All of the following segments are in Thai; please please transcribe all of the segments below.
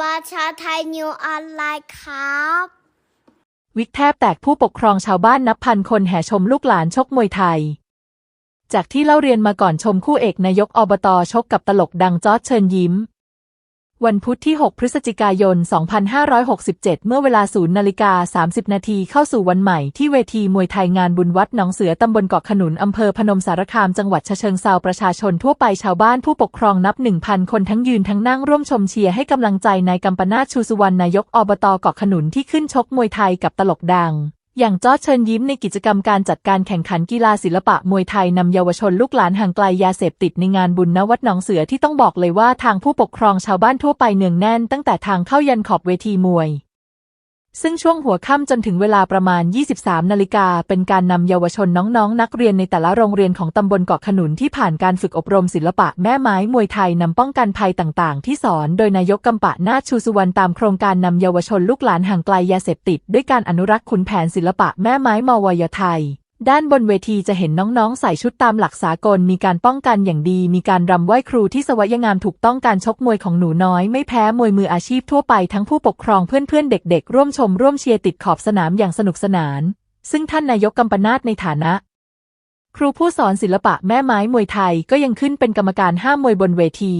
ประชาไทยนิวออนไลน์ครับ วิกแทบแตกผู้ปกครองชาวบ้านนับพันคนแห่ชมลูกหลานชกมวยไทย จากที่เล่าเรียนมาก่อนชมคู่เอกนายกอบตชกกับตลกดังจอร์จเชิญยิ้ม วันพุธที่ 6 พฤศจิกายน 2567 เมื่อเวลา 0 นาฬิกา 30 นาทีเข้าสู่วันใหม่ที่เวทีมวยไทยงานบุญวัดหนองเสือตำบลเกาะขนุน อำเภอพนมสารคามจังหวัดฉะเชิงเซาประชาชนทั่วไปชาวบ้านผู้ปกครองนับ 1,000 คนทั้งยืนทั้งนั่งร่วมชมเชียร์ให้กำลังใจนายกัมปนาทชูสุวรรณนายกอบตเกาะขนุนที่ขึ้นชกมวยไทยกับตลกดัง อย่างจอดเชิญยิ้มในกิจกรรมการจัดการแข่งขันกีฬาศิลปะมวยไทยนำเยาวชนลูกหลานห่างไกลยาเสพติดในงานบุญณวัดหนองเสือที่ต้องบอกเลยว่าทางผู้ปกครองชาวบ้านทั่วไปเนืองแน่นตั้งแต่ทางเข้ายันขอบเวทีมวย ซึ่งช่วงหัวค่ำจนถึงเวลาประมาณ 23 นาฬิกา เป็นการนำเยาวชนน้องๆนักเรียนในแต่ละโรงเรียนของตำบลเกาะขนุนที่ผ่านการฝึกอบรมศิลปะแม่ไม้มวยไทยนำป้องกันภัยต่างๆ ที่สอนโดยนายกกำปะนาชูสุวรรณตามโครงการนำเยาวชนลูกหลานห่างไกลยาเสพติด ด้วยการอนุรักษ์ขุนแผนศิลปะแม่ไม้มวยไทย ด้านบนเวทีจะเห็นน้องๆ ใส่ชุดตามหลักสากล มีการป้องกันอย่างดี มีการรำไหว้ครูที่สวยงามถูกต้องการชกมวยของหนูน้อย ไม่แพ้มวยมืออาชีพทั่วไปทั้งผู้ปกครองเพื่อนๆ เด็กๆ ร่วมชมร่วมเชียร์ติดขอบสนามอย่างสนุกสนาน ซึ่งท่านนายกกัมปนาตในฐานะ ครูผู้สอนศิลปะแม่ไม้มวยไทยก็ยังขึ้นเป็นกรรมการห้ามมวยบนเวที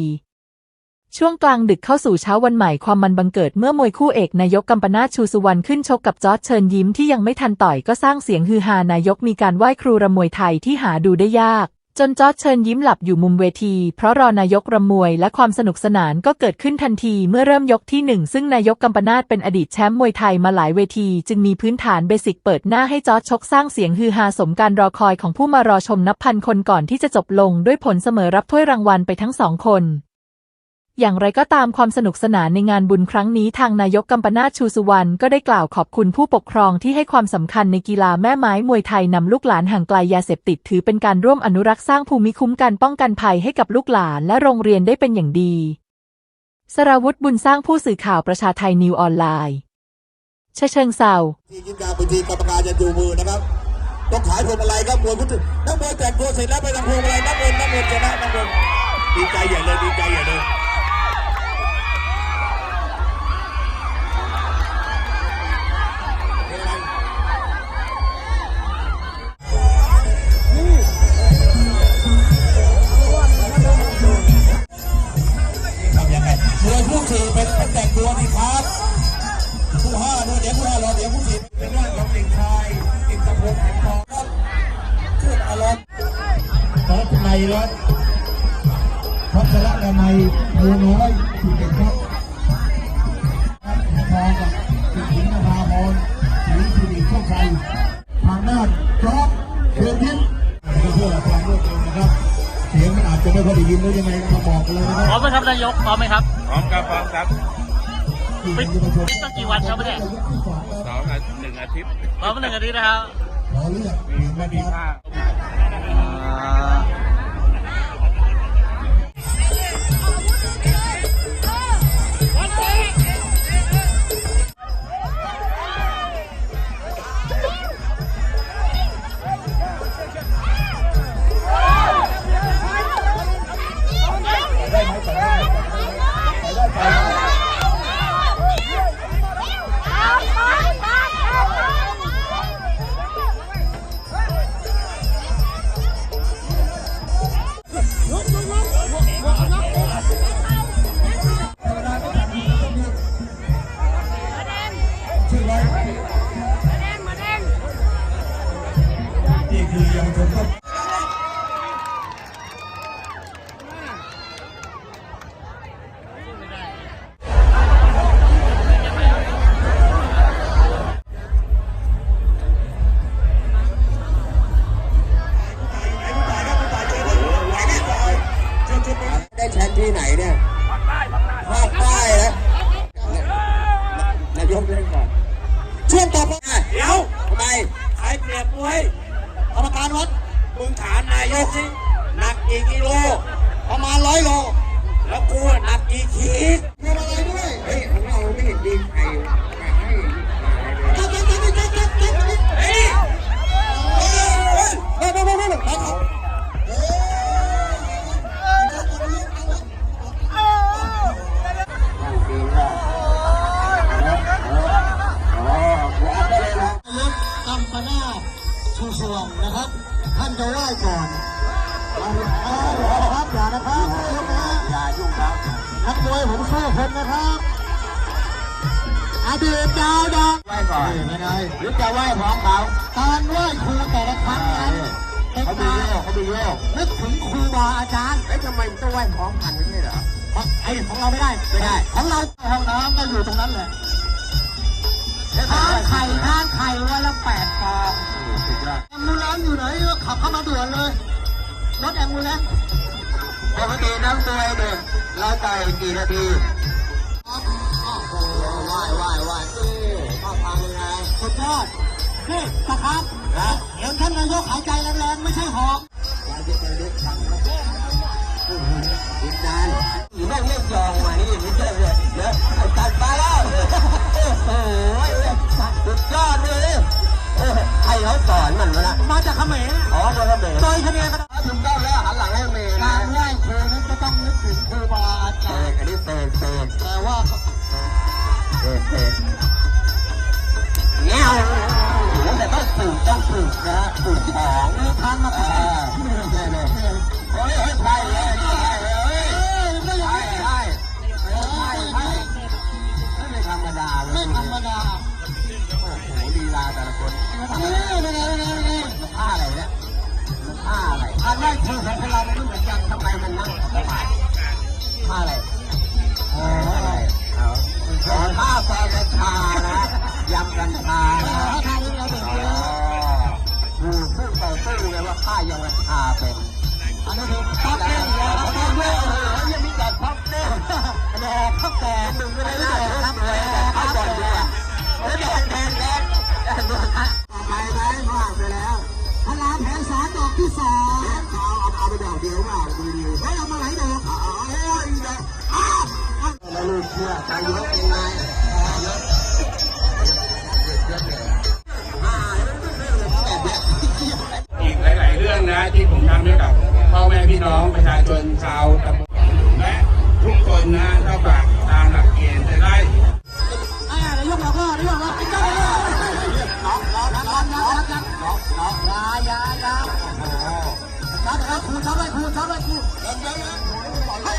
ช่วงกลางดึกเข้าสู่เช้าวันใหม่ความมันบังเกิดเมื่อมวยคู่เอกนายกกัมปนาชูสุวรรณขึ้นชกกับจอร์จเชิญยิ้มที่ยังไม่ทันต่อยก็สร้างเสียงฮือฮานายกมีการไหว้ครูรำมวยไทยที่หาดูได้ยาก จนจอร์จเชิญยิ้มหลับอยู่มุมเวที เพราะรอนายกรำมวยและความสนุกสนานก็เกิดขึ้นทันทีเมื่อเริ่มยกที่หนึ่งซึ่งนายกกัมปนาทเป็นอดีตแชมป์มวยไทยมาหลายเวที จึงมีพื้นฐานเบสิกเปิดหน้าให้จอร์จชกสร้างเสียงฮือฮาสมการรอคอยของผู้มารอชมนับพันคนก่อนที่จะจบลงด้วยผลเสมอรับถ้วยรางวัลไปทั้งสองคน อย่างไรก็ตามความสนุกสนานในงานบุญครั้งนี้ทางนายกกัมปนาทชูสุวรรณก็ได้กล่าวขอบคุณผู้ปกครองที่ให้ความสำคัญในกีฬาแม่ไม้มวยไทยนำลูกหลานห่างไกลยาเสพติดถือเป็นการร่วมอนุรักษ์สร้างภูมิคุ้มกันป้องกันภัยให้กับลูกหลานและโรงเรียนได้เป็นอย่างดี สราวุธบุญสร้างผู้สื่อข่าวประชาไทยนิวออนไลน์ชะเชิงเซาทีกินการบางทีกรรมการจะดูมือนะครับต้องขายพวงมาลัยครับมวยพุทธนักมวยแต่งตัวเสร็จแล้วไปทางพวงมาลัยนักเงินนักเงินชนะนักเงินดีใจใหญ่เลยดีใจใหญ่เลย ขอในรัฐพัชระนามัยมือน้อยที่เป็นครับทองกับสิหญิงนภาพรศรีสิริโชคชัยทางด้านจอบเชิญยิ้มเพื่อความรวดเร็วนะครับ เสียงมันอาจจะไม่ค่อยได้ยินหรือยังไงมาบอกกันเลยนะคพร้อรัมไหมครับนายกพร้อมไหมครับพร้อมครับพร้อมครับฟิตฟิตตั้งกี่วันครับเนี่ยสองอาทิตย์หนึ่งอาทิตย์พร้อมหนึ่งอาทิตย์นะครับขอเลือกมีไม่มีผ้าชื่ กรรมการวัดมึงถามนายกสิหนักกี่กิโล ประมาณร้อยโล แล้วกูหนักกี่ขีดมีอะไรด้วย เฮ้ยของเราไม่เห็นดีใคร นะครับอย่านะครับอย่ายุ่งครับนักมวยผมสู้คนนะครับอดีตดาวดังไหว้ก่อนยังไงหรือจะไหว้พร้อมเขาการไหว้ครูแต่ละครั้งนั้นเป็นเขามีการโยเขามีโยกนึกถึงครูบาอาจารย์เอ้ยทำไมต้องไหว้พร้อมกันไม่ใช่เหรอไอ้ของเราไม่ได้ไม่ได้ของเราห้องน้ำก็อยู่ตรงนั้นแหละทานไข่ทานไข่วันละแปดฟองสุดยอดแอนซ์อยู่ไหนก็ขับเข้ามาด่วนเลย รถแอมบูเลนซ์ปกตินักมวยเนี่ยเราต่อยกี่นาทีโอ้โหไหว้ไหว้ไหว้นี่ข้าวพังยังไงสุดยอดนี่ตะครับเห็นท่านนายกหายใจแรงๆไม่ใช่หอบอีกนานอยู่แม่งเล่นยอง ถึงครูบาอาจารย์ะอันนี้เตะเตะแต่ว่าเตะเตะเงี้ยวโอ้โหแต่ต้องฝึกต้องฝึกนะฝึกของมีทางมาอ่าผ่านใช่เลยเฮ้ยเฮ้ยใช่เลยใช่เลยเฮ้ยเอ้ยไม่ใช่ใช่ใช่ใช่ไม่ธรรมดาเลยไม่ธรรมดาโอ้โหลีลาแต่ละคนนี่นไงเป็นไงเป็นไงมันท่าอะไรเนี่ยมันท่าอะไรการไหว้ครูของพวกเรามันไม่เหมือนกันทำไมมันนั่งท่าย อะไรท่าอะไรเอาเอาท่าแฟน ลูกเชื่อใจยกยังไงยกอ่าแบบเนี้ยอีกหลาย ๆ เรื่องนะที่ผมทำให้กับพ่อแม่พี่น้องประชาชนชาวตำบลและทุกคนนะถ้าฝากตามหลักเกณฑ์จะได้อ่านายกบอกว่านายกว่าไอ้เจ้าเลยน้องน้องน้องน้องน้องน้องน้องยายายาโอ้โหช้าไปครับครูช้าไปครูช้าไปครูเดินเดินเฮ้ย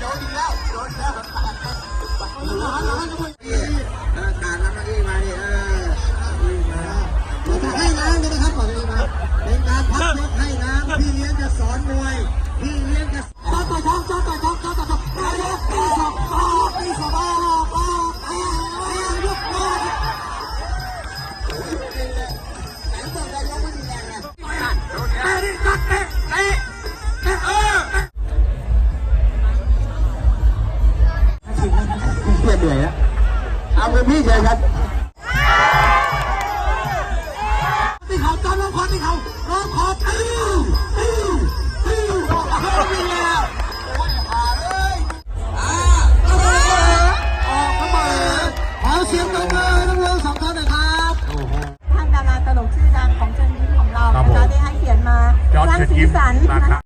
โดนอีกแล้วโดนแล้ว หันหลังหันหลังการน้ำมันอี้มาดิเออเราจะให้น้ำกันนะครับก่อนเลยนะเป็น ครับ